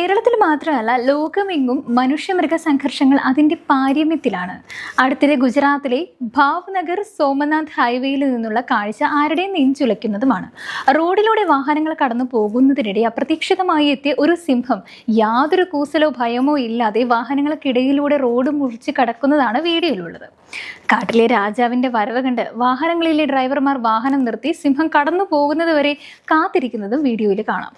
കേരളത്തിൽ മാത്രമല്ല ലോകമെങ്ങും മനുഷ്യമൃഗ സംഘർഷങ്ങൾ അതിന്റെ പാരമ്യത്തിലാണ്. അടുത്തിടെ ഗുജറാത്തിലെ ഭാവ്നഗർ സോമനാഥ് ഹൈവേയിൽ നിന്നുള്ള കാഴ്ച ആരുടെയും നെഞ്ചുലയ്ക്കുന്നതുമാണ് റോഡിലൂടെ വാഹനങ്ങൾ കടന്നു പോകുന്നതിനിടെ അപ്രതീക്ഷിതമായി എത്തിയ ഒരു സിംഹം യാതൊരു കൂസലോ ഭയമോ ഇല്ലാതെ വാഹനങ്ങൾക്കിടയിലൂടെ റോഡ് മുറിച്ച് കടക്കുന്നതാണ് വീഡിയോയിലുള്ളത്. കാട്ടിലെ രാജാവിന്റെ വരവ് കണ്ട് വാഹനങ്ങളിലെ ഡ്രൈവർമാർ വാഹനം നിർത്തി സിംഹം കടന്നു പോകുന്നത് വരെ കാത്തിരിക്കുന്നതും വീഡിയോയിൽ കാണാം.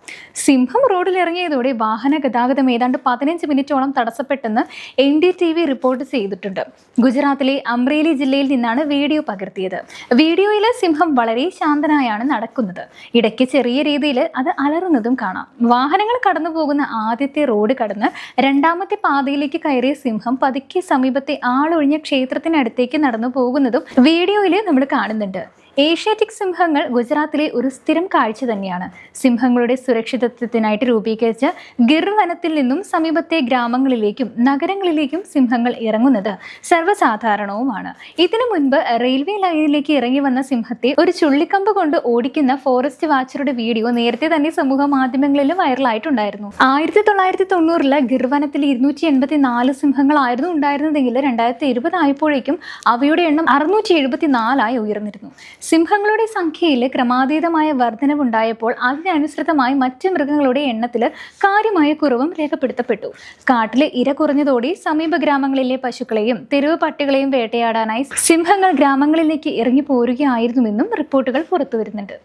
സിംഹം റോഡിലിറങ്ങിയതോടെ വാഹന ഗതാഗതം ഏതാണ്ട് പതിനഞ്ച് മിനിറ്റോളം തടസ്സപ്പെട്ടെന്ന് N D T V report ചെയ്തിട്ടുണ്ട്. ഗുജറാത്തിലെ അമ്രേലി ജില്ലയിൽ നിന്നാണ് വീഡിയോ പകർത്തിയത്. വീഡിയോയിൽ സിംഹം വളരെ ശാന്തനായാണ് നടക്കുന്നത്. ഇടയ്ക്ക് ചെറിയ രീതിയിൽ അത് അലറുന്നതും കാണാം. വാഹനങ്ങൾ കടന്നു പോകുന്ന ആദ്യത്തെ റോഡ് കടന്ന് രണ്ടാമത്തെ പാതയിലേക്ക് കയറിയ സിംഹം പതുക്കെ സമീപത്തെ ആളൊഴിഞ്ഞ ക്ഷേത്രത്തിനടുത്തേക്ക് നടന്നു പോകുന്നതും വീഡിയോയിൽ നമ്മൾ കാണുന്നുണ്ട്. ഏഷ്യാറ്റിക് സിംഹങ്ങൾ ഗുജറാത്തിലെ ഒരു സ്ഥിരം കാഴ്ച തന്നെയാണ്. സിംഹങ്ങളുടെ സുരക്ഷിതത്വത്തിനായിട്ട് രൂപീകരിച്ച ഗിർ വനത്തിൽ നിന്നും സമീപത്തെ ഗ്രാമങ്ങളിലേക്കും നഗരങ്ങളിലേക്കും സിംഹങ്ങൾ ഇറങ്ങുന്നത് സർവസാധാരണവുമാണ്. ഇതിനു മുൻപ് റെയിൽവേ ലൈനിലേക്ക് ഇറങ്ങി വന്ന സിംഹത്തെ ഒരു ചുള്ളിക്കമ്പ് കൊണ്ട് ഓടിക്കുന്ന ഫോറസ്റ്റ് വാച്ചറുടെ വീഡിയോ നേരത്തെ തന്നെ സമൂഹ മാധ്യമങ്ങളിൽ വൈറലായിട്ടുണ്ടായിരുന്നു. ആയിരത്തി തൊള്ളായിരത്തി തൊണ്ണൂറിലെ ഗിർ വനത്തിൽ ഇരുന്നൂറ്റി എൺപത്തി നാല് സിംഹങ്ങളായിരുന്നു ഉണ്ടായിരുന്നതെങ്കിൽ രണ്ടായിരത്തി ഇരുപത് ആയപ്പോഴേക്കും അവയുടെ എണ്ണം അറുന്നൂറ്റി എഴുപത്തി നാലായി ഉയർന്നിരുന്നു. സിംഹങ്ങളുടെ സംഖ്യയിൽ ക്രമാതീതമായ വർധനവുണ്ടായപ്പോൾ അതിനനുസൃതമായി മറ്റ് മൃഗങ്ങളുടെ എണ്ണത്തിൽ കാര്യമായ കുറവും രേഖപ്പെടുത്തപ്പെട്ടു. കാട്ടിലെ ഇര കുറഞ്ഞതോടെ സമീപ ഗ്രാമങ്ങളിലെ പശുക്കളെയും തെരുവ് പട്ടികളെയും വേട്ടയാടാനായി സിംഹങ്ങൾ ഗ്രാമങ്ങളിലേക്ക് ഇറങ്ങി പോരുകയായിരുന്നുവെന്നും റിപ്പോർട്ടുകൾ പുറത്തുവരുന്നുണ്ട്.